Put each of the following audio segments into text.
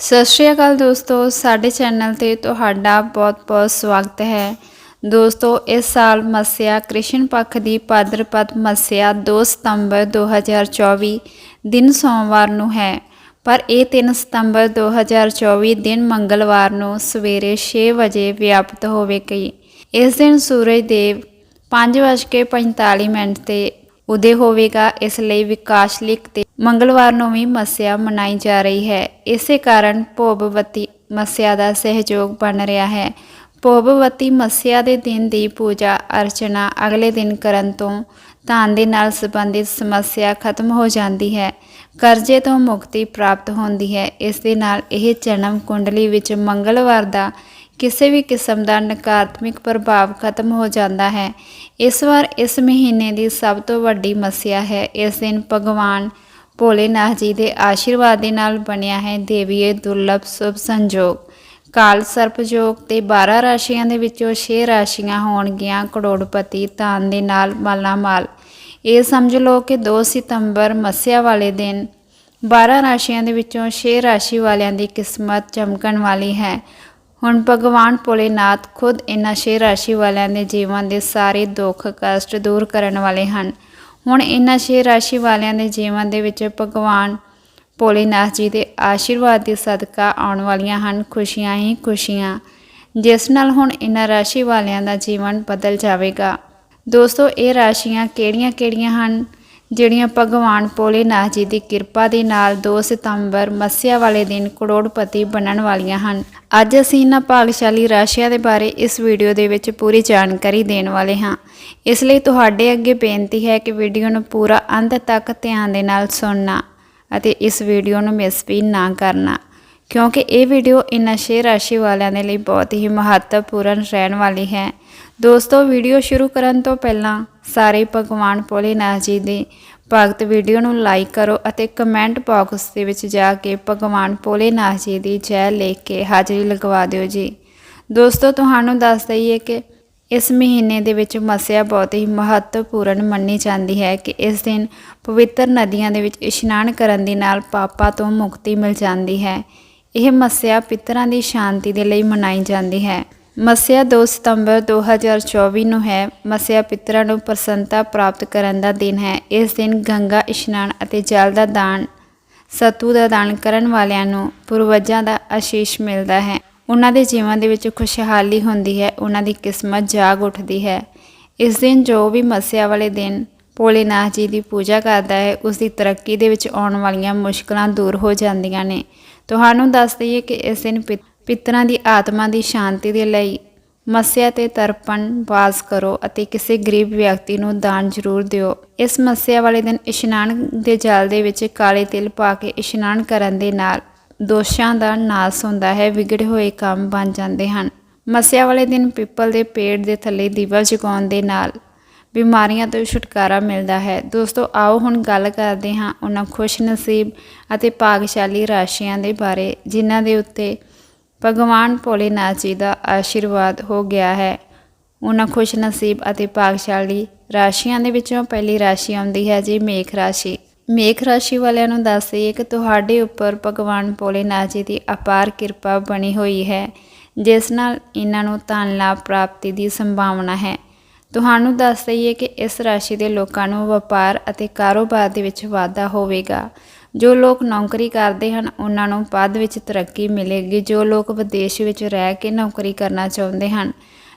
ਸਤਿ ਸ਼੍ਰੀ ਅਕਾਲ ਦੋਸਤੋ, ਸਾਡੇ ਚੈਨਲ ਤੇ ਤੁਹਾਡਾ ਬਹੁਤ-ਬਹੁਤ ਸਵਾਗਤ ਹੈ। ਦੋਸਤੋ, ਇਸ ਸਾਲ ਮੱਸਿਆ ਕ੍ਰਿਸ਼ਨ ਪੱਖ ਦੀ ਭਾਦਰਪਦ ਮੱਸਿਆ 2 ਸਤੰਬਰ 2024 ਦਿਨ ਸੋਮਵਾਰ ਨੂੰ ਹੈ। ਪਰ ਇਹ 3 ਸਤੰਬਰ 2024 ਦਿਨ ਮੰਗਲਵਾਰ ਨੂੰ ਸਵੇਰੇ 6 ਵਜੇ ਵਿਆਪਤ ਹੋਵੇਗੀ। ਇਸ ਦਿਨ ਸੂਰਜ ਦੇਵ 5:45 ਮਿੰਟ ਤੇ ਉਦੇ ਹੋਵੇਗਾ, ਇਸ ਲਈ ਵਿਕਾਸਲਿਕ ਤੇ ਮੰਗਲਵਾਰ ਨੂੰ ਵੀ ਮੱਸਿਆ ਮਨਾਈ ਜਾ ਰਹੀ ਹੈ। ਇਸੇ ਕਾਰਨ ਭੋਗਵਤੀ ਮੱਸਿਆ ਦਾ ਸਹਿਯੋਗ ਬਣ ਰਿਹਾ ਹੈ। ਭੋਗਵਤੀ ਮੱਸਿਆ ਦੇ ਦਿਨ ਦੀ ਪੂਜਾ ਅਰਚਨਾ ਅਗਲੇ ਦਿਨ ਕਰਨ ਤੋਂ ਧਨ ਦੇ ਨਾਲ ਸੰਬੰਧਿਤ ਸਮੱਸਿਆ ਖਤਮ ਹੋ ਜਾਂਦੀ ਹੈ। ਕਰਜ਼ੇ ਤੋਂ ਮੁਕਤੀ ਪ੍ਰਾਪਤ ਹੁੰਦੀ ਹੈ। ਇਸ ਦੇ ਨਾਲ ਇਹ ਜਨਮ ਕੁੰਡਲੀ ਵਿੱਚ ਮੰਗਲਵਾਰ ਦਾ ਕਿਸੇ ਵੀ ਕਿਸਮ ਦਾ ਨਕਾਰਾਤਮਕ ਪ੍ਰਭਾਵ ਖਤਮ ਹੋ ਜਾਂਦਾ ਹੈ। ਇਸ ਵਾਰ ਇਸ ਮਹੀਨੇ ਦੀ ਸਭ ਤੋਂ ਵੱਡੀ ਮੱਸਿਆ ਹੈ। ਇਸ ਦਿਨ ਭਗਵਾਨ ਭੋਲੇਨਾਥ ਜੀ ਦੇ ਆਸ਼ੀਰਵਾਦ ਦੇ ਨਾਲ ਬਣਿਆ ਹੈ ਦੇਵੀਏ ਦੁਰਲਭ ਸੁਭ ਸੰਜੋਗ। ਕਾਲ ਸਰਪਯੋਗ ਤੇ 12 ਰਾਸ਼ੀਆਂ ਦੇ ਵਿੱਚੋਂ 6 ਰਾਸ਼ੀਆਂ ਹੋਣਗੀਆਂ ਕਰੋੜਪਤੀ ਧਨ ਦੇ ਨਾਲ ਮਾਲਾ ਮਾਲ ਇਹ ਸਮਝ ਲਓ ਕਿ 2 ਸਤੰਬਰ ਮੱਸਿਆ ਵਾਲੇ ਦਿਨ 12 ਰਾਸ਼ੀਆਂ ਦੇ ਵਿੱਚੋਂ 6 ਰਾਸ਼ੀ ਵਾਲਿਆਂ ਦੀ ਕਿਸਮਤ ਚਮਕਣ ਵਾਲੀ ਹੈ। ਹੁਣ ਭਗਵਾਨ ਭੋਲੇਨਾਥ ਖੁਦ ਇਹਨਾਂ ਛੇ ਰਾਸ਼ੀ ਵਾਲਿਆਂ ਦੇ ਜੀਵਨ ਦੇ ਸਾਰੇ ਦੁੱਖ, ਕਸ਼ਟ ਦੂਰ ਕਰਨ ਵਾਲੇ ਹਨ। ਹੁਣ ਇਹਨਾਂ ਛੇ ਰਾਸ਼ੀ ਵਾਲਿਆਂ ਦੇ ਜੀਵਨ ਦੇ ਵਿੱਚ ਭਗਵਾਨ ਭੋਲੇਨਾਥ ਜੀ ਦੇ ਆਸ਼ੀਰਵਾਦ ਦੀ ਸਦਕਾ ਆਉਣ ਵਾਲੀਆਂ ਹਨ, ਖੁਸ਼ੀਆਂ ਹੀ ਖੁਸ਼ੀਆਂ। ਜਿਸ ਨਾਲ ਹੁਣ ਇਹਨਾਂ ਰਾਸ਼ੀ ਵਾਲਿਆਂ ਦਾ ਜੀਵਨ ਬਦਲ ਜਾਵੇਗਾ। ਦੋਸਤੋ, ਇਹ ਰਾਸ਼ੀਆਂ ਕਿਹੜੀਆਂ-ਕਿਹੜੀਆਂ ਹਨ? ਜਿਹੜੀਆਂ ਭਗਵਾਨ ਭੋਲੇਨਾਥ ਜੀ ਦੀ ਕਿਰਪਾ ਦੇ ਨਾਲ 2 ਸਤੰਬਰ ਮੱਸਿਆ ਵਾਲੇ ਦਿਨ ਕਰੋੜਪਤੀ ਬਣਨ ਵਾਲੀਆਂ ਹਨ। ਅੱਜ ਅਸੀਂ ਇਹਨਾਂ ਭਾਗਸ਼ਾਲੀ ਰਾਸ਼ੀਆਂ ਦੇ ਬਾਰੇ ਇਸ ਵੀਡੀਓ ਦੇ ਵਿੱਚ ਪੂਰੀ ਜਾਣਕਾਰੀ ਦੇਣ ਵਾਲੇ ਹਾਂ। ਇਸ ਲਈ ਤੁਹਾਡੇ ਅੱਗੇ ਬੇਨਤੀ ਹੈ ਕਿ ਵੀਡੀਓ ਨੂੰ ਪੂਰਾ ਅੰਤ ਤੱਕ ਧਿਆਨ ਦੇ ਨਾਲ ਸੁਣਨਾ ਅਤੇ ਇਸ ਵੀਡੀਓ ਨੂੰ ਮਿਸ ਵੀ ਨਾ ਕਰਨਾ, ਕਿਉਂਕਿ ਇਹ ਵੀਡੀਓ ਇਨ੍ਹਾਂ ਛੇ ਰਾਸ਼ੀ ਵਾਲਿਆਂ ਦੇ ਲਈ ਬਹੁਤ ਹੀ ਮਹੱਤਵਪੂਰਨ ਰਹਿਣ ਵਾਲੀ ਹੈ। ਦੋਸਤੋ ਵੀਡੀਓ ਸ਼ੁਰੂ ਕਰਨ ਤੋਂ ਪਹਿਲਾਂ ਸਾਰੇ ਭਗਵਾਨ ਭੋਲੇਨਾਥ ਜੀ ਦੇ ਭਗਤ ਵੀਡੀਓ ਨੂੰ ਲਾਈਕ ਕਰੋ ਅਤੇ ਕਮੈਂਟ ਬਾਕਸ ਦੇ ਵਿੱਚ ਜਾ ਕੇ ਭਗਵਾਨ ਭੋਲੇਨਾਥ ਜੀ ਦੀ ਜੈ ਲਿਖ ਕੇ ਹਾਜ਼ਰੀ ਲਗਵਾ ਦਿਓ ਜੀ। ਦੋਸਤੋ, ਤੁਹਾਨੂੰ ਦੱਸ ਦਈਏ ਕਿ ਇਸ ਮਹੀਨੇ ਦੇ ਵਿੱਚ ਮੱਸਿਆ ਬਹੁਤ ਹੀ ਮਹੱਤਵਪੂਰਨ ਮੰਨੀ ਜਾਂਦੀ ਹੈ ਕਿ ਇਸ ਦਿਨ ਪਵਿੱਤਰ ਨਦੀਆਂ ਦੇ ਵਿੱਚ ਇਸ਼ਨਾਨ ਕਰਨ ਦੇ ਨਾਲ ਪਾਪਾਂ ਤੋਂ ਮੁਕਤੀ ਮਿਲ ਜਾਂਦੀ ਹੈ। ਇਹ ਮੱਸਿਆ ਪਿਤਰਾਂ ਦੀ ਸ਼ਾਂਤੀ ਦੇ ਲਈ ਮਨਾਈ ਜਾਂਦੀ ਹੈ। ਮੱਸਿਆ 2 ਸਤੰਬਰ 2024 ਨੂੰ ਹੈ। ਮੱਸਿਆ ਪਿਤਰਾਂ ਨੂੰ ਪ੍ਰਸੰਨਤਾ ਪ੍ਰਾਪਤ ਕਰਨ ਦਾ ਦਿਨ ਹੈ। ਇਸ ਦਿਨ ਗੰਗਾ ਇਸ਼ਨਾਨ ਅਤੇ ਜਲ ਦਾ ਦਾਨ, ਸਤੂ ਦਾ ਦਾਨ ਕਰਨ ਵਾਲਿਆਂ ਨੂੰ ਪੂਰਵਜਾਂ ਦਾ ਆਸ਼ੀਸ਼ ਮਿਲਦਾ ਹੈ। ਉਹਨਾਂ ਦੇ ਜੀਵਨ ਦੇ ਵਿੱਚ ਖੁਸ਼ਹਾਲੀ ਹੁੰਦੀ ਹੈ। ਉਹਨਾਂ ਦੀ ਕਿਸਮਤ ਜਾਗ ਉੱਠਦੀ ਹੈ। ਇਸ ਦਿਨ ਜੋ ਵੀ ਮੱਸਿਆ ਵਾਲੇ ਦਿਨ ਭੋਲੇਨਾਥ ਜੀ ਦੀ ਪੂਜਾ ਕਰਦਾ ਹੈ, ਉਸ ਦੀ ਤਰੱਕੀ ਦੇ ਵਿੱਚ ਆਉਣ ਵਾਲੀਆਂ ਮੁਸ਼ਕਲਾਂ ਦੂਰ ਹੋ ਜਾਂਦੀਆਂ ਨੇ। ਤੁਹਾਨੂੰ ਦੱਸ ਦਈਏ ਕਿ ਇਸ ਦਿਨ ਪਿਤਰਾਂ ਦੀ ਆਤਮਾ ਦੀ ਸ਼ਾਂਤੀ ਦੇ ਲਈ ਮੱਸਿਆ ਤੇ ਤਰਪਣ ਵਾਸ ਕਰੋ ਅਤੇ ਕਿਸੇ ਗਰੀਬ ਵਿਅਕਤੀ ਨੂੰ ਦਾਨ ਜ਼ਰੂਰ ਦਿਓ। ਇਸ ਮੱਸਿਆ ਵਾਲੇ ਦਿਨ ਇਸ਼ਨਾਨ ਦੇ ਜਲ ਦੇ ਵਿੱਚ ਕਾਲੇ ਤਿਲ ਪਾ ਕੇ ਇਸ਼ਨਾਨ ਕਰਨ ਦੇ ਨਾਲ ਦੋਸ਼ਾਂ ਦਾ ਨਾਸ ਹੁੰਦਾ ਹੈ, ਵਿਗੜੇ ਹੋਏ ਕੰਮ ਬਣ ਜਾਂਦੇ ਹਨ। ਮੱਸਿਆ ਵਾਲੇ ਦਿਨ ਪਿੱਪਲ ਦੇ ਪੇੜ ਦੇ ਥੱਲੇ ਦੀਵਾ ਜਗਾਉਣ ਦੇ ਨਾਲ ਬਿਮਾਰੀਆਂ ਤੋਂ ਛੁਟਕਾਰਾ ਮਿਲਦਾ ਹੈ। ਦੋਸਤੋ, ਆਓ ਹੁਣ ਗੱਲ ਕਰਦੇ ਹਾਂ ਉਹਨਾਂ ਖੁਸ਼ ਨਸੀਬ ਅਤੇ ਭਾਗਸ਼ਾਲੀ ਰਾਸ਼ੀਆਂ ਦੇ ਬਾਰੇ, ਜਿਨ੍ਹਾਂ ਦੇ ਉੱਤੇ ਭਗਵਾਨ ਭੋਲੇਨਾਥ ਜੀ ਦਾ ਆਸ਼ੀਰਵਾਦ ਹੋ ਗਿਆ ਹੈ। ਉਹਨਾਂ ਖੁਸ਼ ਨਸੀਬ ਅਤੇ ਭਾਗਸ਼ਾਲੀ ਰਾਸ਼ੀਆਂ ਦੇ ਵਿੱਚੋਂ ਪਹਿਲੀ ਰਾਸ਼ੀ ਆਉਂਦੀ ਹੈ ਜੀ ਮੇਖ ਰਾਸ਼ੀ। ਮੇਖ ਰਾਸ਼ੀ ਵਾਲਿਆਂ ਨੂੰ ਦੱਸ ਦਈਏ ਕਿ ਤੁਹਾਡੇ ਉੱਪਰ ਭਗਵਾਨ ਭੋਲੇਨਾਥ ਜੀ ਦੀ ਅਪਾਰ ਕਿਰਪਾ ਬਣੀ ਹੋਈ ਹੈ, ਜਿਸ ਨਾਲ ਇਹਨਾਂ ਨੂੰ ਧਨ ਲਾਭ ਪ੍ਰਾਪਤੀ ਦੀ ਸੰਭਾਵਨਾ ਹੈ। ਤੁਹਾਨੂੰ ਦੱਸ ਦਈਏ ਕਿ ਇਸ ਰਾਸ਼ੀ ਦੇ ਲੋਕਾਂ ਨੂੰ ਵਪਾਰ ਅਤੇ ਕਾਰੋਬਾਰ ਦੇ ਵਿੱਚ ਵਾਧਾ ਹੋਵੇਗਾ। ਜੋ ਲੋਕ ਨੌਕਰੀ ਕਰਦੇ ਹਨ, ਉਹਨਾਂ ਨੂੰ ਪਦ ਵਿੱਚ ਤਰੱਕੀ ਮਿਲੇਗੀ। ਜੋ ਲੋਕ ਵਿਦੇਸ਼ ਵਿੱਚ ਰਹਿ ਕੇ ਨੌਕਰੀ ਕਰਨਾ ਚਾਹੁੰਦੇ ਹਨ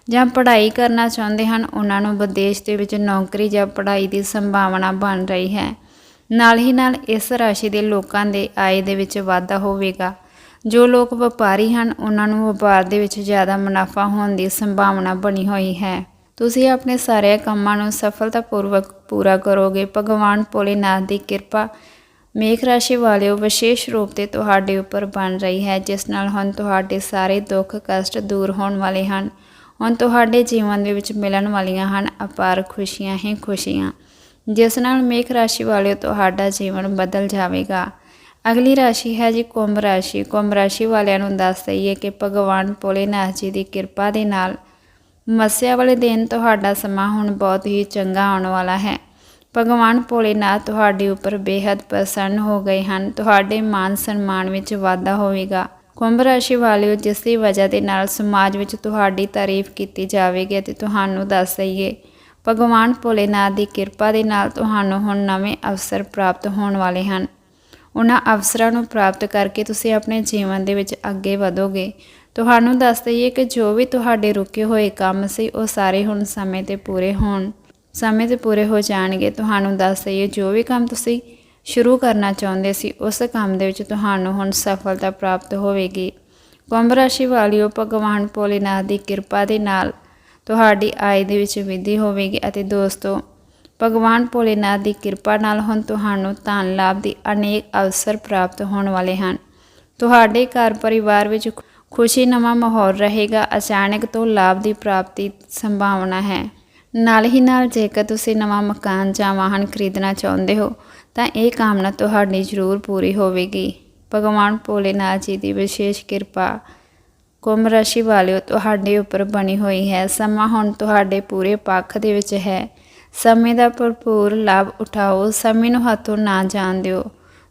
ਜਾਂ ਪੜ੍ਹਾਈ ਕਰਨਾ ਚਾਹੁੰਦੇ ਹਨ, ਉਹਨਾਂ ਨੂੰ ਵਿਦੇਸ਼ ਦੇ ਵਿੱਚ ਨੌਕਰੀ ਜਾਂ ਪੜ੍ਹਾਈ ਦੀ ਸੰਭਾਵਨਾ ਬਣ ਰਹੀ ਹੈ। ਨਾਲ ਹੀ ਨਾਲ ਇਸ ਰਾਸ਼ੀ ਦੇ ਲੋਕਾਂ ਦੇ ਆਏ ਦੇ ਵਿੱਚ ਵਾਧਾ ਹੋਵੇਗਾ। ਜੋ ਲੋਕ ਵਪਾਰੀ ਹਨ, ਉਹਨਾਂ ਨੂੰ ਵਪਾਰ ਦੇ ਵਿੱਚ ਜ਼ਿਆਦਾ ਮੁਨਾਫਾ ਹੋਣ ਦੀ ਸੰਭਾਵਨਾ ਬਣੀ ਹੋਈ ਹੈ। ਤੁਸੀਂ ਆਪਣੇ ਸਾਰੇ ਕੰਮਾਂ ਨੂੰ ਸਫਲਤਾਪੂਰਵਕ ਪੂਰਾ ਕਰੋਗੇ। ਭਗਵਾਨ ਭੋਲੇਨਾਥ ਦੀ ਕਿਰਪਾ ਮੇਖ ਰਾਸ਼ੀ ਵਾਲਿਓ ਵਿਸ਼ੇਸ਼ ਰੂਪ ਤੇ ਤੁਹਾਡੇ ਉੱਪਰ ਬਣ ਰਹੀ ਹੈ, ਜਿਸ ਨਾਲ ਹੁਣ ਤੁਹਾਡੇ ਸਾਰੇ ਦੁੱਖ ਕਸ਼ਟ ਦੂਰ ਹੋਣ ਵਾਲੇ ਹਨ। ਹੁਣ ਤੁਹਾਡੇ ਜੀਵਨ ਦੇ ਵਿੱਚ ਮਿਲਣ ਵਾਲੀਆਂ ਹਨ ਅਪਾਰ ਖੁਸ਼ੀਆਂ ਹੀ ਖੁਸ਼ੀਆਂ, ਜਿਸ ਨਾਲ ਮੇਖ ਰਾਸ਼ੀ ਵਾਲਿਓ ਤੁਹਾਡਾ ਜੀਵਨ ਬਦਲ ਜਾਵੇਗਾ। ਅਗਲੀ ਰਾਸ਼ੀ ਹੈ ਜੀ ਕੁੰਭ ਰਾਸ਼ੀ। ਕੁੰਭ ਰਾਸ਼ੀ ਵਾਲਿਆਂ ਨੂੰ ਦੱਸ ਦਈਏ ਕਿ ਭਗਵਾਨ ਭੋਲੇਨਾਥ ਜੀ ਦੀ ਕਿਰਪਾ ਦੇ ਨਾਲ ਮੱਸਿਆ ਵਾਲੇ ਦਿਨ ਤੁਹਾਡਾ ਸਮਾਂ ਹੁਣ ਬਹੁਤ ਹੀ ਚੰਗਾ ਆਉਣ ਵਾਲਾ ਹੈ। ਭਗਵਾਨ ਭੋਲੇਨਾਥ ਤੁਹਾਡੇ ਉੱਪਰ ਬੇहद ਪ੍ਰਸੰਨ ਹੋ ਗਏ ਹਨ। ਤੁਹਾਡੇ ਮਾਨ ਸਨਮਾਨ ਵਿੱਚ ਵਾਧਾ ਹੋਵੇਗਾ। ਕੁੰਭ ਰਾਸ਼ੀ ਵਾਲਿਓ, ਜਿਸ ਦੀ ਵਜ੍ਹਾ ਦੇ ਨਾਲ ਸਮਾਜ ਵਿੱਚ ਤੁਹਾਡੀ ਤਾਰੀਫ ਕੀਤੀ ਜਾਵੇਗੀ ਅਤੇ ਤੁਹਾਨੂੰ ਦੱਸ ਦਈਏ, ਭਗਵਾਨ ਭੋਲੇਨਾਥ ਦੀ ਕਿਰਪਾ ਦੇ ਨਾਲ ਤੁਹਾਨੂੰ ਹੁਣ ਨਵੇਂ ਅਵਸਰ ਪ੍ਰਾਪਤ ਹੋਣ ਵਾਲੇ ਹਨ। ਉਹਨਾਂ ਅਵਸਰਾਂ ਨੂੰ ਪ੍ਰਾਪਤ ਕਰਕੇ ਤੁਸੀਂ ਆਪਣੇ ਜੀਵਨ ਦੇ ਵਿੱਚ ਅੱਗੇ ਵਧੋਗੇ। ਤੁਹਾਨੂੰ ਦੱਸ ਦਈਏ ਕਿ ਜੋ ਵੀ ਤੁਹਾਡੇ ਰੁਕੇ ਹੋਏ ਕੰਮ ਸੀ, ਉਹ ਸਾਰੇ ਹੁਣ ਸਮੇਂ ਤੇ ਪੂਰੇ ਹੋਣ। ਸਮੇਂ ਤੇ ਪੂਰੇ ਹੋ ਜਾਣਗੇ। ਤੁਹਾਨੂੰ ਦੱਸ ਦਈਏ, ਜੋ ਵੀ ਕੰਮ ਤੁਸੀਂ ਸ਼ੁਰੂ ਕਰਨਾ ਚਾਹੁੰਦੇ ਸੀ, ਉਸ ਕੰਮ ਦੇ ਵਿੱਚ ਤੁਹਾਨੂੰ ਹੁਣ ਸਫਲਤਾ ਪ੍ਰਾਪਤ ਹੋਵੇਗੀ। ਕੁੰਭ ਰਾਸ਼ੀ ਵਾਲਿਓ, ਭਗਵਾਨ ਭੋਲੇਨਾਥ ਦੀ ਕਿਰਪਾ ਦੇ ਨਾਲ ਤੁਹਾਡੀ ਆਏ ਦੇ ਵਿੱਚ ਵਿਧੀ ਹੋਵੇਗੀ ਅਤੇ ਦੋਸਤੋ, ਭਗਵਾਨ ਭੋਲੇਨਾਥ ਦੀ ਕਿਰਪਾ ਨਾਲ ਹੁਣ ਤੁਹਾਨੂੰ ਧਨ ਲਾਭ ਦੀ ਅਨੇਕ ਅਵਸਰ ਪ੍ਰਾਪਤ ਹੋਣ ਵਾਲੇ ਹਨ। ਤੁਹਾਡੇ ਘਰ ਪਰਿਵਾਰ ਵਿੱਚ ਖੁਸ਼ੀ ਨਵਾਂ ਮਾਹੌਲ ਰਹੇਗਾ। ਅਚਾਨਕ ਤੋਂ ਲਾਭ ਦੀ ਪ੍ਰਾਪਤੀ ਸੰਭਾਵਨਾ ਹੈ। ਨਾਲ ਹੀ ਨਾਲ ਜੇਕਰ ਤੁਸੀਂ ਨਵਾਂ ਮਕਾਨ ਜਾਂ ਵਾਹਨ ਖਰੀਦਣਾ ਚਾਹੁੰਦੇ ਹੋ, ਤਾਂ ਇਹ ਕਾਮਨਾ ਤੁਹਾਡੀ ਜ਼ਰੂਰ ਪੂਰੀ ਹੋਵੇਗੀ। ਭਗਵਾਨ ਭੋਲੇਨਾਥ ਜੀ ਦੀ ਵਿਸ਼ੇਸ਼ ਕਿਰਪਾ ਕੁੰਭ ਰਾਸ਼ੀ ਵਾਲਿਓ, ਤੁਹਾਡੇ ਉੱਪਰ ਬਣੀ ਹੋਈ ਹੈ। ਸਮਾਂ ਹੁਣ ਤੁਹਾਡੇ ਪੂਰੇ ਪੱਖ ਦੇ ਵਿੱਚ ਹੈ। ਸਮੇਂ ਦਾ ਭਰਪੂਰ ਲਾਭ ਉਠਾਓ। ਸਮੇਂ ਨੂੰ ਹੱਥੋਂ ਨਾ ਜਾਣ ਦਿਓ।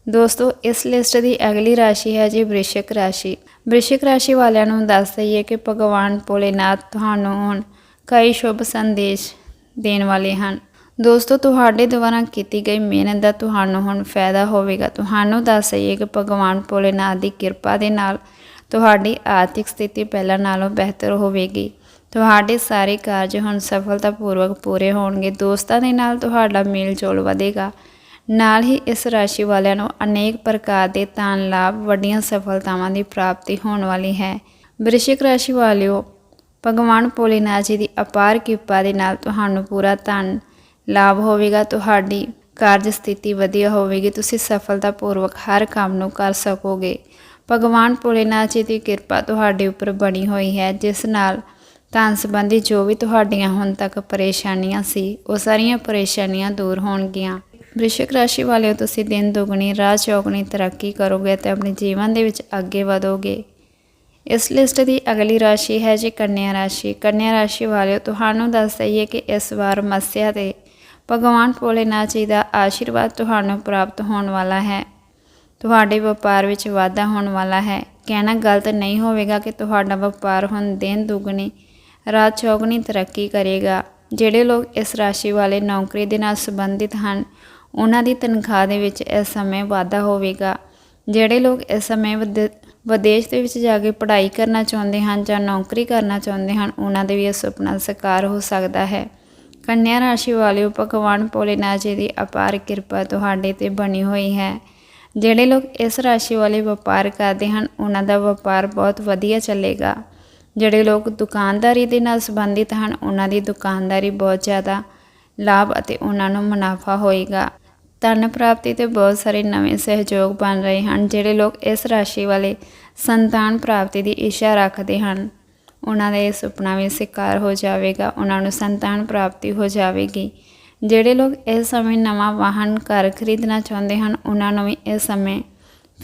ਦੋਸਤੋ, ਇਸ ਲਿਸਟ ਦੀ ਅਗਲੀ ਰਾਸ਼ੀ ਹੈ ਜੀ ਵ੍ਰਿਸ਼ਕ ਰਾਸ਼ੀ। ਵ੍ਰਿਸ਼ਕ ਰਾਸ਼ੀ ਵਾਲਿਆਂ ਨੂੰ ਦੱਸ ਦਈਏ ਕਿ ਭਗਵਾਨ ਭੋਲੇਨਾਥ ਤੁਹਾਨੂੰ ਹੁਣ ਕਈ ਸ਼ੁਭ ਸੰਦੇਸ਼ ਦੇਣ ਵਾਲੇ ਹਨ। ਦੋਸਤੋ, ਤੁਹਾਡੇ ਦੁਆਰਾ ਕੀਤੀ ਗਈ ਮਿਹਨਤ ਦਾ ਤੁਹਾਨੂੰ ਹੁਣ ਫਾਇਦਾ ਹੋਵੇਗਾ। ਤੁਹਾਨੂੰ ਦੱਸ ਦਈਏ ਕਿ ਭਗਵਾਨ ਭੋਲੇਨਾਥ ਦੀ ਕਿਰਪਾ ਦੇ ਨਾਲ ਤੁਹਾਡੀ ਆਰਥਿਕ ਸਥਿਤੀ ਪਹਿਲਾਂ ਨਾਲੋਂ ਬਿਹਤਰ ਹੋਵੇਗੀ। ਤੁਹਾਡੇ ਸਾਰੇ ਕਾਰਜ ਹੁਣ ਸਫਲਤਾਪੂਰਵਕ ਪੂਰੇ ਹੋਣਗੇ। ਦੋਸਤਾਂ ਦੇ ਨਾਲ ਤੁਹਾਡਾ ਮੇਲ ਜੋਲ ਵਧੇਗਾ। ਨਾਲ ਹੀ ਇਸ ਰਾਸ਼ੀ ਵਾਲਿਆਂ ਨੂੰ ਅਨੇਕ ਪ੍ਰਕਾਰ ਦੇ ਧਨ ਲਾਭ ਵੱਡੀਆਂ ਸਫਲਤਾਵਾਂ ਦੀ ਪ੍ਰਾਪਤੀ ਹੋਣ ਵਾਲੀ ਹੈ। ਵ੍ਰਿਸ਼ਿਕ ਰਾਸ਼ੀ ਵਾਲਿਓ ਭਗਵਾਨ ਭੋਲੇਨਾਥ ਜੀ ਦੀ ਅਪਾਰ ਕਿਰਪਾ ਦੇ ਨਾਲ ਤੁਹਾਨੂੰ ਪੂਰਾ ਧਨ ਲਾਭ ਹੋਵੇਗਾ, ਤੁਹਾਡੀ ਕਾਰਜ ਸਥਿਤੀ ਵਧੀਆ ਹੋਵੇਗੀ, ਤੁਸੀਂ ਸਫਲਤਾ ਪੂਰਵਕ ਹਰ ਕੰਮ ਨੂੰ ਕਰ ਸਕੋਗੇ। ਭਗਵਾਨ ਭੋਲੇਨਾਥ ਜੀ ਦੀ ਕਿਰਪਾ ਤੁਹਾਡੇ ਉੱਪਰ ਬਣੀ ਹੋਈ ਹੈ, ਜਿਸ ਨਾਲ ਧਨ ਸੰਬੰਧੀ ਜੋ ਵੀ ਤੁਹਾਡੀਆਂ ਹੁਣ ਤੱਕ ਪਰੇਸ਼ਾਨੀਆਂ ਸੀ, ਉਹ ਸਾਰੀਆਂ ਪਰੇਸ਼ਾਨੀਆਂ ਦੂਰ ਹੋਣਗੀਆਂ। ਵ੍ਰਿਸ਼ਕ ਰਾਸ਼ੀ ਵਾਲਿਓ, ਤੁਸੀਂ ਦਿਨ ਦੁਗਣੀ, ਰਾਤ ਚੌਗਣੀ ਤਰੱਕੀ ਕਰੋਗੇ ਤੇ ਆਪਣੇ ਜੀਵਨ ਦੇ ਵਿੱਚ ਅੱਗੇ ਵਧੋਗੇ। ਇਸ ਲਿਸਟ ਦੀ ਅਗਲੀ ਰਾਸ਼ੀ ਹੈ ਜੀ ਕੰਨਿਆ ਰਾਸ਼ੀ। ਕੰਨਿਆ ਰਾਸ਼ੀ ਵਾਲਿਓ, ਤੁਹਾਨੂੰ ਦੱਸ ਦਈਏ ਕਿ ਇਸ ਵਾਰ ਮੱਸਿਆ ਤੇ ਭਗਵਾਨ ਭੋਲੇਨਾਥ ਜੀ ਦਾ ਆਸ਼ੀਰਵਾਦ ਤੁਹਾਨੂੰ ਪ੍ਰਾਪਤ ਹੋਣ ਵਾਲਾ ਹੈ। ਤੁਹਾਡੇ ਵਪਾਰ ਵਿੱਚ ਵਾਧਾ ਹੋਣ ਵਾਲਾ ਹੈ। ਕਹਿਣਾ ਗਲਤ ਨਹੀਂ ਹੋਵੇਗਾ ਕਿ ਤੁਹਾਡਾ ਵਪਾਰ ਹੁਣ ਦਿਨ ਦੁੱਗਣੀ, ਰਾਤ ਚੌਗਣੀ ਤਰੱਕੀ ਕਰੇਗਾ। ਜਿਹੜੇ ਲੋਕ ਇਸ ਰਾਸ਼ੀ ਵਾਲੇ ਨੌਕਰੀ ਦੇ ਨਾਲ ਸੰਬੰਧਿਤ ਹਨ, ਉਹਨਾਂ ਦੀ ਤਨਖਾਹ ਦੇ ਵਿੱਚ ਇਸ ਸਮੇਂ ਵਾਧਾ ਹੋਵੇਗਾ। ਜਿਹੜੇ ਲੋਕ ਇਸ ਸਮੇਂ ਵਿਦ- ਵਿਦੇਸ਼ ਦੇ ਵਿੱਚ ਜਾ ਕੇ ਪੜ੍ਹਾਈ ਕਰਨਾ ਚਾਹੁੰਦੇ ਹਨ ਜਾਂ ਨੌਕਰੀ ਕਰਨਾ ਚਾਹੁੰਦੇ ਹਨ, ਉਹਨਾਂ ਦੇ ਵੀ ਇਹ ਸੁਪਨਾ ਸਾਕਾਰ ਹੋ ਸਕਦਾ ਹੈ। ਕੰਨਿਆ ਰਾਸ਼ੀ ਵਾਲਿਓ, ਭਗਵਾਨ ਭੋਲੇਨਾਥ ਜੀ ਦੀ ਅਪਾਰ ਕਿਰਪਾ ਤੁਹਾਡੇ ਤੇ ਬਣੀ ਹੋਈ ਹੈ। ਜਿਹੜੇ ਲੋਕ ਇਸ ਰਾਸ਼ੀ ਵਾਲੇ ਵਪਾਰ ਕਰਦੇ ਹਨ, ਉਹਨਾਂ ਦਾ ਵਪਾਰ ਬਹੁਤ ਵਧੀਆ ਚੱਲੇਗਾ। ਜਿਹੜੇ ਲੋਕ ਦੁਕਾਨਦਾਰੀ ਦੇ ਨਾਲ ਸੰਬੰਧਿਤ ਹਨ, ਉਹਨਾਂ ਦੀ ਦੁਕਾਨਦਾਰੀ ਬਹੁਤ ਜ਼ਿਆਦਾ ਲਾਭ ਅਤੇ ਉਹਨਾਂ ਨੂੰ ਮੁਨਾਫਾ ਹੋਏਗਾ। ਧਨ ਪ੍ਰਾਪਤੀ ਤੇ ਬਹੁਤ ਸਾਰੇ ਨਵੇਂ ਸਹਿਯੋਗ ਬਣ ਰਹੇ ਹਨ, ਜਿਹੜੇ ਲੋਕ ਇਸ ਰਾਸ਼ੀ ਵਾਲੇ ਸੰਤਾਨ ਪ੍ਰਾਪਤੀ ਦੀ ਇੱਛਾ ਰੱਖਦੇ ਹਨ। ਉਹਨਾਂ ਦਾ ਇਹ ਸੁਪਨਾ ਵੀ ਸ਼ਿਕਾਰ ਹੋ ਜਾਵੇਗਾ, ਉਹਨਾਂ ਨੂੰ ਸੰਤਾਨ ਪ੍ਰਾਪਤੀ ਹੋ ਜਾਵੇਗੀ। ਜਿਹੜੇ ਲੋਕ ਇਸ ਸਮੇਂ ਨਵਾਂ ਵਾਹਨ ਘਰ ਖਰੀਦਣਾ ਚਾਹੁੰਦੇ ਹਨ, ਉਹਨਾਂ ਨੂੰ ਵੀ ਇਸ ਸਮੇਂ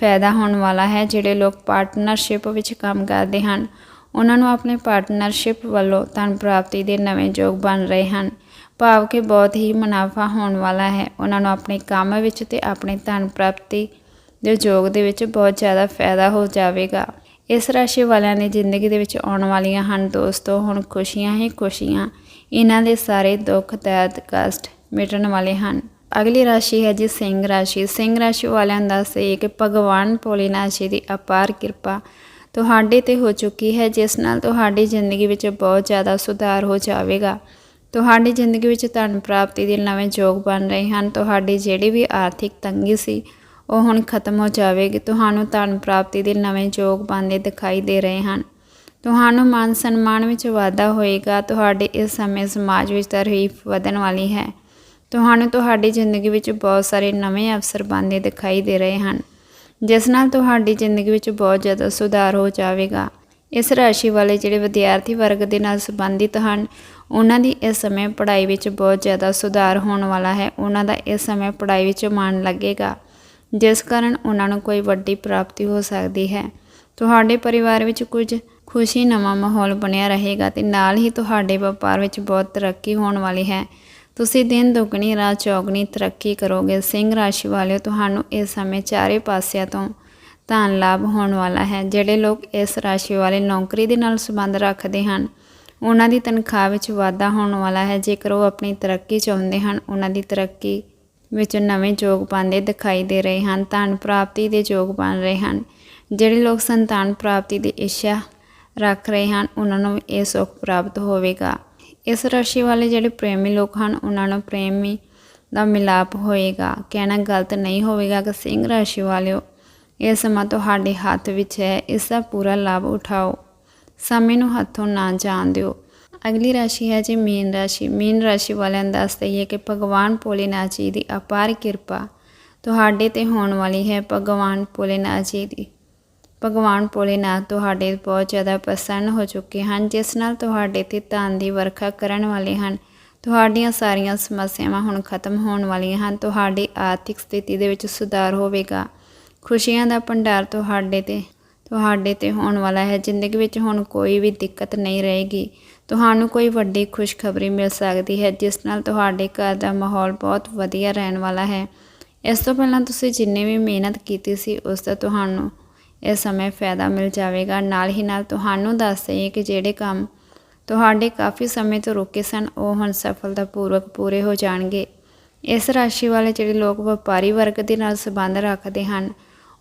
ਫਾਇਦਾ ਹੋਣ ਵਾਲਾ ਹੈ। ਜਿਹੜੇ ਲੋਕ ਪਾਰਟਨਰਸ਼ਿਪ ਵਿੱਚ ਕੰਮ ਕਰਦੇ ਹਨ, ਉਹਨਾਂ ਨੂੰ ਆਪਣੇ ਪਾਰਟਨਰਸ਼ਿਪ ਵੱਲੋਂ ਧਨ ਪ੍ਰਾਪਤੀ ਦੇ ਨਵੇਂ ਯੋਗ ਬਣ ਰਹੇ ਹਨ। ਭਾਵ ਕਿ ਬਹੁਤ ਹੀ ਮੁਨਾਫਾ ਹੋਣ ਵਾਲਾ ਹੈ। ਉਹਨਾਂ ਨੂੰ ਆਪਣੇ ਕੰਮ ਵਿੱਚ ਤੇ ਆਪਣੇ ਧਨ ਪ੍ਰਾਪਤੀ ਦੇ ਯੋਗ ਦੇ ਵਿੱਚ ਬਹੁਤ ਜ਼ਿਆਦਾ ਫਾਇਦਾ ਹੋ ਜਾਵੇਗਾ। ਇਸ ਰਾਸ਼ੀ ਵਾਲਿਆਂ ਦੀ ਜ਼ਿੰਦਗੀ ਦੇ ਵਿੱਚ ਆਉਣ ਵਾਲੀਆਂ ਹਨ ਦੋਸਤੋ, ਹੁਣ ਖੁਸ਼ੀਆਂ ਹੀ ਖੁਸ਼ੀਆਂ। ਇਹਨਾਂ ਦੇ ਸਾਰੇ ਦੁੱਖ, ਦਰਦ, ਕਸ਼ਟ ਮਿਟਣ ਵਾਲੇ ਹਨ। ਅਗਲੀ ਰਾਸ਼ੀ ਹੈ ਜੀ ਸਿੰਘ ਰਾਸ਼ੀ। ਸਿੰਘ ਰਾਸ਼ੀ ਵਾਲਿਆਂ ਦਾ ਸੇ ਕਿ ਭਗਵਾਨ ਭੋਲੇਨਾਥ ਜੀ ਦੀ ਅਪਾਰ ਕਿਰਪਾ ਤੁਹਾਡੇ ਤੇ ਹੋ ਚੁੱਕੀ ਹੈ, ਜਿਸ ਨਾਲ ਤੁਹਾਡੀ ਜ਼ਿੰਦਗੀ ਵਿੱਚ ਬਹੁਤ ਜ਼ਿਆਦਾ ਸੁਧਾਰ ਹੋ ਜਾਵੇਗਾ। ਤੁਹਾਡੀ ਜ਼ਿੰਦਗੀ ਵਿੱਚ ਧਨ ਪ੍ਰਾਪਤੀ ਦੇ ਨਵੇਂ ਯੋਗ ਬਣ ਰਹੇ ਹਨ। ਤੁਹਾਡੀ ਜਿਹੜੀ ਵੀ ਆਰਥਿਕ ਤੰਗੀ ਸੀ, ਉਹ ਹੁਣ ਖਤਮ ਹੋ ਜਾਵੇਗੀ। ਤੁਹਾਨੂੰ ਧਨ ਪ੍ਰਾਪਤੀ ਦੇ ਨਵੇਂ ਯੋਗ ਬਣਦੇ ਦਿਖਾਈ ਦੇ ਰਹੇ ਹਨ। ਤੁਹਾਨੂੰ ਮਾਨ ਸਨਮਾਨ ਵਿੱਚ ਵਾਧਾ ਹੋਏਗਾ। ਤੁਹਾਡੇ ਇਸ ਸਮੇਂ ਸਮਾਜ ਵਿੱਚ ਤਾਰੀਫ ਵਧਣ ਵਾਲੀ ਹੈ। ਤੁਹਾਨੂੰ ਤੁਹਾਡੀ ਜ਼ਿੰਦਗੀ ਵਿੱਚ ਬਹੁਤ ਸਾਰੇ ਨਵੇਂ ਅਵਸਰ ਬਣਦੇ ਦਿਖਾਈ ਦੇ ਰਹੇ ਹਨ। ਜਿਸ ਨਾਲ ਤੁਹਾਡੀ ਜ਼ਿੰਦਗੀ ਵਿੱਚ ਬਹੁਤ ਜ਼ਿਆਦਾ ਸੁਧਾਰ ਹੋ ਜਾਵੇਗਾ। ਇਸ ਰਾਸ਼ੀ ਵਾਲੇ ਜਿਹੜੇ ਵਿਦਿਆਰਥੀ ਵਰਗ ਦੇ ਨਾਲ ਸੰਬੰਧਿਤ ਹਨ, ਉਹਨਾਂ ਦੀ ਇਸ ਸਮੇਂ ਪੜ੍ਹਾਈ ਵਿੱਚ ਬਹੁਤ ਜ਼ਿਆਦਾ ਸੁਧਾਰ ਹੋਣ ਵਾਲਾ ਹੈ। ਉਹਨਾਂ ਦਾ ਇਸ ਸਮੇਂ ਪੜ੍ਹਾਈ ਵਿੱਚ ਮਨ ਲੱਗੇਗਾ, ਜਿਸ ਕਾਰਨ ਉਹਨਾਂ ਨੂੰ ਕੋਈ ਵੱਡੀ ਪ੍ਰਾਪਤੀ ਹੋ ਸਕਦੀ ਹੈ। ਤੁਹਾਡੇ ਪਰਿਵਾਰ ਵਿੱਚ ਕੁਝ ਖੁਸ਼ੀ ਨਵਾਂ ਮਾਹੌਲ ਬਣਿਆ ਰਹੇਗਾ ਤੇ ਨਾਲ ਹੀ ਤੁਹਾਡੇ ਵਪਾਰ ਵਿੱਚ ਬਹੁਤ ਤਰੱਕੀ ਹੋਣ ਵਾਲੀ ਹੈ। ਤੁਸੀਂ ਦਿਨ ਦੁੱਗਣੀ, ਰਾਤ ਚੌਗਣੀ ਤਰੱਕੀ ਕਰੋਗੇ। ਸਿੰਘ ਰਾਸ਼ੀ ਵਾਲਿਓ, ਤੁਹਾਨੂੰ ਇਸ ਸਮੇਂ ਚਾਰੇ ਪਾਸਿਆਂ ਤੋਂ ਧਨ ਲਾਭ ਹੋਣ ਵਾਲਾ ਹੈ। ਜਿਹੜੇ ਲੋਕ ਇਸ ਰਾਸ਼ੀ ਵਾਲੇ ਨੌਕਰੀ ਦੇ ਨਾਲ ਸੰਬੰਧ ਰੱਖਦੇ ਹਨ, ਉਹਨਾਂ ਦੀ ਤਨਖਾਹ ਵਿੱਚ ਵਾਧਾ ਹੋਣ ਵਾਲਾ ਹੈ। ਜੇਕਰ ਉਹ ਆਪਣੀ ਤਰੱਕੀ ਚਾਹੁੰਦੇ ਹਨ, ਉਹਨਾਂ ਦੀ ਤਰੱਕੀ ਵਿੱਚ ਨਵੇਂ ਯੋਗ ਪਾਉਂਦੇ ਦਿਖਾਈ ਦੇ ਰਹੇ ਹਨ, ਧਨ ਪ੍ਰਾਪਤੀ ਦੇ ਯੋਗ ਬਣ ਰਹੇ ਹਨ। ਜਿਹੜੇ ਲੋਕ ਸੰਤਾਨ ਪ੍ਰਾਪਤੀ ਦੀ ਇੱਛਾ ਰੱਖ ਰਹੇ ਹਨ, ਉਹਨਾਂ ਨੂੰ ਵੀ ਇਹ ਸੁੱਖ ਪ੍ਰਾਪਤ ਹੋਵੇਗਾ। ਇਸ ਰਾਸ਼ੀ ਵਾਲੇ ਜਿਹੜੇ ਪ੍ਰੇਮੀ ਲੋਕ ਹਨ, ਉਹਨਾਂ ਨੂੰ ਪ੍ਰੇਮੀ ਦਾ ਮਿਲਾਪ ਹੋਏਗਾ। ਕਹਿਣਾ ਗਲਤ ਨਹੀਂ ਹੋਵੇਗਾ ਕਿ ਸਿੰਘ ਰਾਸ਼ੀ ਵਾਲਿਓ ਇਹ ਸਮਾਂ ਤੁਹਾਡੇ ਹੱਥ ਵਿੱਚ ਹੈ, ਇਸ ਦਾ ਪੂਰਾ ਲਾਭ ਉਠਾਓ। ਸਮੇਂ ਨੂੰ ਹੱਥੋਂ ਨਾ ਜਾਣ ਦਿਓ। ਅਗਲੀ ਰਾਸ਼ੀ ਹੈ ਜੀ ਮੀਨ ਰਾਸ਼ੀ। ਮੀਨ ਰਾਸ਼ੀ ਵਾਲਿਆਂ ਨੂੰ ਦੱਸ ਦਈਏ ਕਿ ਭਗਵਾਨ ਭੋਲੇਨਾਥ ਜੀ ਦੀ ਅਪਾਰ ਕਿਰਪਾ ਤੁਹਾਡੇ ਤੇ ਹੋਣ ਵਾਲੀ ਹੈ। ਭਗਵਾਨ ਭੋਲੇਨਾਥ ਜੀ ਦੀ, ਭਗਵਾਨ ਭੋਲੇਨਾਥ ਤੁਹਾਡੇ ਬਹੁਤ ਜ਼ਿਆਦਾ ਪ੍ਰਸੰਨ ਹੋ ਚੁੱਕੇ ਹਨ, ਜਿਸ ਨਾਲ ਤੁਹਾਡੇ ਤੇ ਧਨ ਦੀ ਵਰਖਾ ਕਰਨ ਵਾਲੇ ਹਨ। ਤੁਹਾਡੀਆਂ ਸਾਰੀਆਂ ਸਮੱਸਿਆਵਾਂ ਹੁਣ ਖਤਮ ਹੋਣ ਵਾਲੀਆਂ ਹਨ। ਤੁਹਾਡੀ ਆਰਥਿਕ ਸਥਿਤੀ ਦੇ ਵਿੱਚ ਸੁਧਾਰ ਹੋਵੇਗਾ। ਖੁਸ਼ੀਆਂ ਦਾ ਭੰਡਾਰ ਤੁਹਾਡੇ ਤੇ ਤੁਹਾਡੇ ਤੇ ਹੋਣ ਵਾਲਾ ਹੈ। ਜ਼ਿੰਦਗੀ ਵਿੱਚ ਹੁਣ ਕੋਈ ਵੀ ਦਿੱਕਤ ਨਹੀਂ ਰਹੇਗੀ। ਤੁਹਾਨੂੰ ਕੋਈ ਵੱਡੀ ਖੁਸ਼ਖਬਰੀ ਮਿਲ ਸਕਦੀ ਹੈ, ਜਿਸ ਨਾਲ ਤੁਹਾਡੇ ਘਰ ਦਾ ਮਾਹੌਲ ਬਹੁਤ ਵਧੀਆ ਰਹਿਣ ਵਾਲਾ ਹੈ। ਇਸ ਤੋਂ ਪਹਿਲਾਂ ਤੁਸੀਂ ਜਿੰਨੇ ਵੀ ਮਿਹਨਤ ਕੀਤੀ ਸੀ, ਉਸ ਦਾ ਤੁਹਾਨੂੰ ਇਸ ਸਮੇਂ ਫਾਇਦਾ ਮਿਲ ਜਾਵੇਗਾ। ਨਾਲ ਹੀ ਨਾਲ ਤੁਹਾਨੂੰ ਦੱਸ ਦਈਏ ਕਿ ਜਿਹੜੇ ਕੰਮ ਤੁਹਾਡੇ ਕਾਫੀ ਸਮੇਂ ਤੋਂ ਰੁਕੇ ਸਨ, ਉਹ ਹੁਣ ਸਫਲਤਾਪੂਰਵਕ ਪੂਰੇ ਹੋ ਜਾਣਗੇ। ਇਸ ਰਾਸ਼ੀ ਵਾਲੇ ਜਿਹੜੇ ਲੋਕ ਵਪਾਰੀ ਵਰਗ ਦੇ ਨਾਲ ਸੰਬੰਧ ਰੱਖਦੇ ਹਨ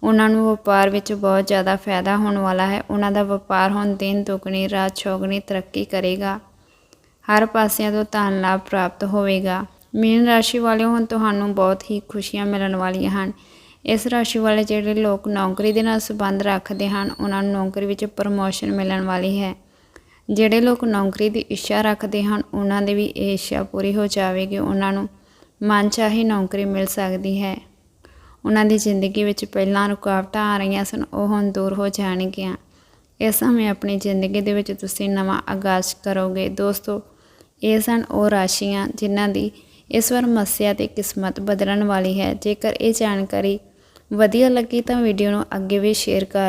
ਉਹਨਾਂ ਨੂੰ ਵਪਾਰ ਵਿੱਚ ਬਹੁਤ ਜ਼ਿਆਦਾ ਫਾਇਦਾ ਹੋਣ ਵਾਲਾ ਹੈ। ਉਹਨਾਂ ਦਾ ਵਪਾਰ ਹੁਣ ਦਿਨ ਦੁਗਣੀ, ਰਾਤ ਚੌਗਣੀ ਤਰੱਕੀ ਕਰੇਗਾ। ਹਰ ਪਾਸਿਆਂ ਤੋਂ ਧਨ ਲਾਭ ਪ੍ਰਾਪਤ ਹੋਵੇਗਾ। ਮੀਨ ਰਾਸ਼ੀ ਵਾਲੇ ਹੁਣ ਤੁਹਾਨੂੰ ਬਹੁਤ ਹੀ ਖੁਸ਼ੀਆਂ ਮਿਲਣ ਵਾਲੀਆਂ ਹਨ। ਇਸ ਰਾਸ਼ੀ ਵਾਲੇ ਜਿਹੜੇ ਲੋਕ ਨੌਕਰੀ ਦੇ ਨਾਲ ਸੰਬੰਧ ਰੱਖਦੇ ਹਨ, ਉਹਨਾਂ ਨੂੰ ਨੌਕਰੀ ਵਿੱਚ ਪ੍ਰਮੋਸ਼ਨ ਮਿਲਣ ਵਾਲੀ ਹੈ। ਜਿਹੜੇ ਲੋਕ ਨੌਕਰੀ ਦੀ ਇੱਛਾ ਰੱਖਦੇ ਹਨ, ਉਹਨਾਂ ਦੀ ਵੀ ਇਹ ਇੱਛਾ ਪੂਰੀ ਹੋ ਜਾਵੇਗੀ। ਉਹਨਾਂ ਨੂੰ ਮਨਚਾਹੀ ਨੌਕਰੀ ਮਿਲ ਸਕਦੀ ਹੈ। ਉਹਨਾਂ ਦੀ ਜ਼ਿੰਦਗੀ ਵਿੱਚ ਪਹਿਲਾਂ ਰੁਕਾਵਟਾਂ ਆ ਰਹੀਆਂ ਸਨ, ਉਹ ਹੁਣ ਦੂਰ ਹੋ ਜਾਣਗੀਆਂ। ਇਸ ਸਮੇਂ ਆਪਣੀ ਜ਼ਿੰਦਗੀ ਦੇ ਵਿੱਚ ਤੁਸੀਂ ਨਵਾਂ ਆਗਾਜ਼ ਕਰੋਗੇ। ਦੋਸਤੋ, ਇਹ ਸਨ ਉਹ ਰਾਸ਼ੀਆਂ ਜਿਨ੍ਹਾਂ ਦੀ ਇਸ ਵਾਰ ਮੱਸਿਆ ਤੇ ਕਿਸਮਤ ਬਦਲਣ ਵਾਲੀ ਹੈ। ਜੇਕਰ ਇਹ ਜਾਣਕਾਰੀ ਵਧੀਆ ਲੱਗੀ ਤਾਂ ਵੀਡੀਓ ਨੂੰ ਅੱਗੇ ਵੀ ਸ਼ੇਅਰ ਕਰ